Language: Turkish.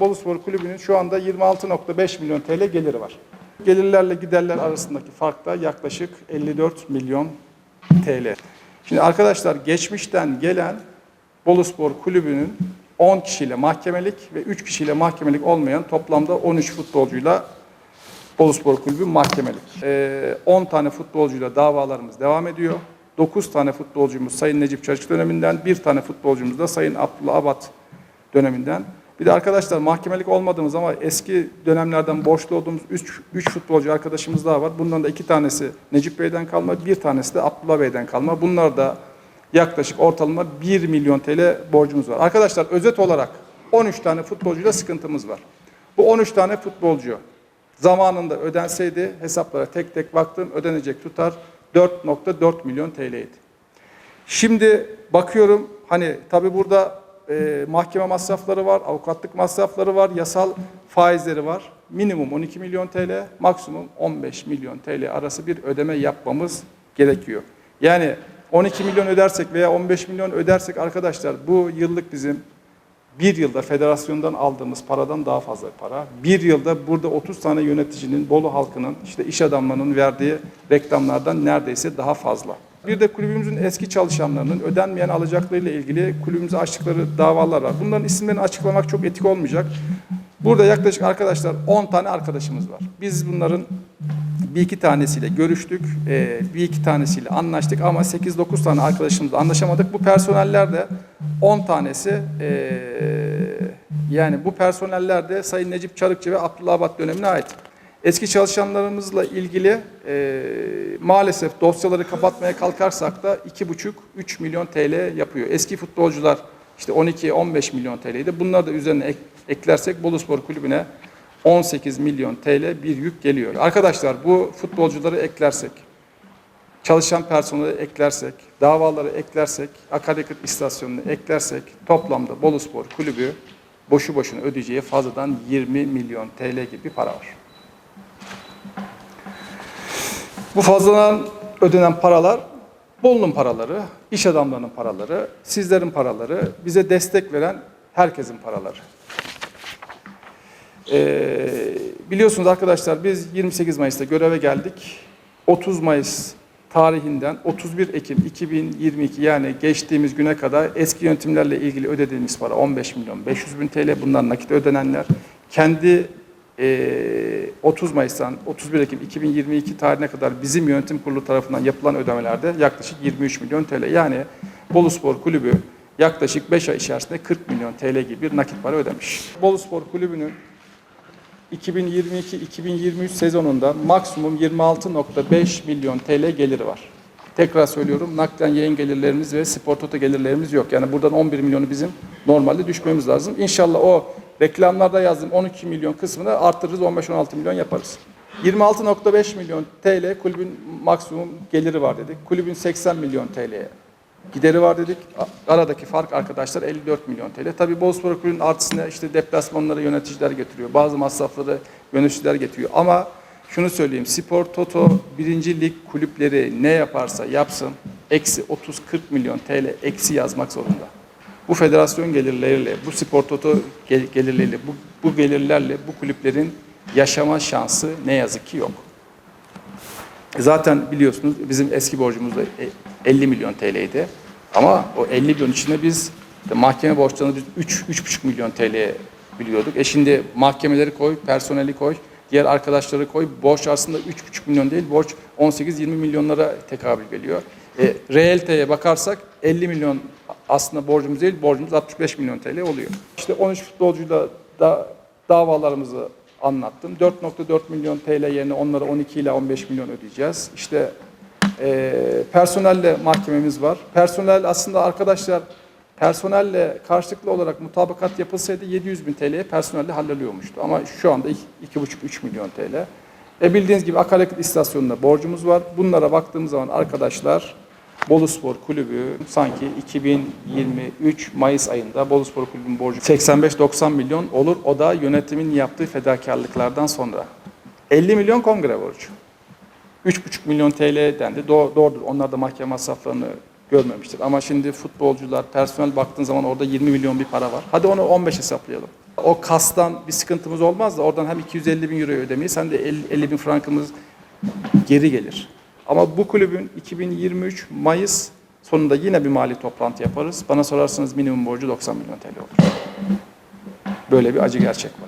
Boluspor Kulübü'nün şu anda 26.5 milyon TL geliri var. Gelirlerle giderler arasındaki fark da yaklaşık 54 milyon TL. Şimdi arkadaşlar geçmişten gelen Boluspor Kulübü'nün 10 kişiyle mahkemelik ve 3 kişiyle mahkemelik olmayan toplamda 13 futbolcuyla Boluspor Kulübü mahkemelik. Ee, 10 tane futbolcuyla davalarımız devam ediyor. 9 tane futbolcumuz Sayın Necip Çarık döneminden, bir tane futbolcumuz da Sayın Abdullah Abat döneminden. Bir de arkadaşlar mahkemelik olmadığımız ama eski dönemlerden borçlu olduğumuz 3, 3 futbolcu arkadaşımız daha var. Bundan da iki tanesi Necip Bey'den kalma, bir tanesi de Abdullah Bey'den kalma. Bunlar da yaklaşık ortalama 1 milyon TL borcumuz var. Arkadaşlar özet olarak 13 tane futbolcuyla sıkıntımız var. Bu 13 tane futbolcu zamanında ödenseydi hesaplara tek tek baktım ödenecek tutar 4.4 milyon TL'ydi. Şimdi bakıyorum hani tabi burada e, mahkeme masrafları var, avukatlık masrafları var, yasal faizleri var. Minimum 12 milyon TL, maksimum 15 milyon TL arası bir ödeme yapmamız gerekiyor. Yani 12 milyon ödersek veya 15 milyon ödersek arkadaşlar bu yıllık bizim bir yılda federasyondan aldığımız paradan daha fazla para. Bir yılda burada 30 tane yöneticinin, Bolu halkının, işte iş adamlarının verdiği reklamlardan neredeyse daha fazla. Bir de kulübümüzün eski çalışanlarının ödenmeyen alacaklarıyla ilgili kulübümüze açtıkları davalar var. Bunların isimlerini açıklamak çok etik olmayacak. Burada yaklaşık arkadaşlar 10 tane arkadaşımız var. Biz bunların bir iki tanesiyle görüştük, e, bir iki tanesiyle anlaştık ama 8-9 tane arkadaşımızla anlaşamadık. Bu personeller de 10 tanesi e, yani bu personeller de Sayın Necip Çarıkçı ve Abdullah Abat dönemine ait. Eski çalışanlarımızla ilgili e, maalesef dosyaları kapatmaya kalkarsak da 2,5-3 milyon TL yapıyor. Eski futbolcular işte 12-15 milyon TL'ydi. Bunları da üzerine ek, eklersek Boluspor Kulübü'ne 18 milyon TL bir yük geliyor. Arkadaşlar bu futbolcuları eklersek, çalışan personeli eklersek, davaları eklersek, akaryakıt istasyonunu eklersek toplamda Boluspor Kulübü boşu boşuna ödeyeceği fazladan 20 milyon TL gibi bir para var. Bu fazladan ödenen paralar Bolu'nun paraları, iş adamlarının paraları, sizlerin paraları, bize destek veren herkesin paraları. Ee, biliyorsunuz arkadaşlar biz 28 Mayıs'ta göreve geldik. 30 Mayıs tarihinden 31 Ekim 2022 yani geçtiğimiz güne kadar eski yönetimlerle ilgili ödediğimiz para 15 milyon 500 bin TL. Bunlar nakit ödenenler. Kendi 30 Mayıs'tan 31 Ekim 2022 tarihine kadar bizim yönetim kurulu tarafından yapılan ödemelerde yaklaşık 23 milyon TL. Yani Boluspor Kulübü yaklaşık 5 ay içerisinde 40 milyon TL gibi bir nakit para ödemiş. Boluspor Kulübü'nün 2022-2023 sezonunda maksimum 26.5 milyon TL geliri var. Tekrar söylüyorum naklen yayın gelirlerimiz ve spor toto gelirlerimiz yok. Yani buradan 11 milyonu bizim normalde düşmemiz lazım. İnşallah o reklamlarda yazdığım 12 milyon kısmını arttırırız 15-16 milyon yaparız. 26.5 milyon TL kulübün maksimum geliri var dedik. Kulübün 80 milyon TL'ye gideri var dedik. Aradaki fark arkadaşlar 54 milyon TL. Tabii Boluspor Kulübü'nün artısına işte deplasmanları yöneticiler getiriyor. Bazı masrafları yöneticiler getiriyor. Ama şunu söyleyeyim. Spor Toto birinci lig kulüpleri ne yaparsa yapsın eksi 30-40 milyon TL eksi yazmak zorunda. Bu federasyon gelirleriyle, bu spor toto gel- gelirleriyle, bu, bu gelirlerle bu kulüplerin yaşama şansı ne yazık ki yok. Zaten biliyorsunuz bizim eski borcumuz da e, 50 milyon TL'ydi. Ama o 50 milyon içinde biz mahkeme borçlarını biz 3 3,5 milyon TL biliyorduk. E şimdi mahkemeleri koy, personeli koy, diğer arkadaşları koy. Borç aslında 3,5 milyon değil, borç 18-20 milyonlara tekabül geliyor. E, realiteye bakarsak 50 milyon aslında borcumuz değil, borcumuz 65 milyon TL oluyor. İşte 13 futbolcuyla da davalarımızı anlattım. 4.4 milyon TL yerine onlara 12 ile 15 milyon ödeyeceğiz. İşte e, personelle mahkememiz var. Personel aslında arkadaşlar personelle karşılıklı olarak mutabakat yapılsaydı 700 bin TL'ye personelle halloluyormuştu. Ama şu anda 2,5-3 milyon TL. E bildiğiniz gibi akaryakıt istasyonunda borcumuz var. Bunlara baktığımız zaman arkadaşlar Boluspor Kulübü sanki 2023 Mayıs ayında Boluspor Kulübü'nün borcu 85-90 milyon olur. O da yönetimin yaptığı fedakarlıklardan sonra. 50 milyon kongre borcu. 3,5 milyon TL dendi. Do- doğrudur. Onlar da mahkeme masraflarını görmemiştir. Ama şimdi futbolcular, personel baktığın zaman orada 20 milyon bir para var. Hadi onu 15 hesaplayalım. O kastan bir sıkıntımız olmaz da oradan hem 250 bin euro ödemeyiz hem de 50, 50 bin frankımız geri gelir. Ama bu kulübün 2023 Mayıs sonunda yine bir mali toplantı yaparız. Bana sorarsanız minimum borcu 90 milyon TL olur. Böyle bir acı gerçek var.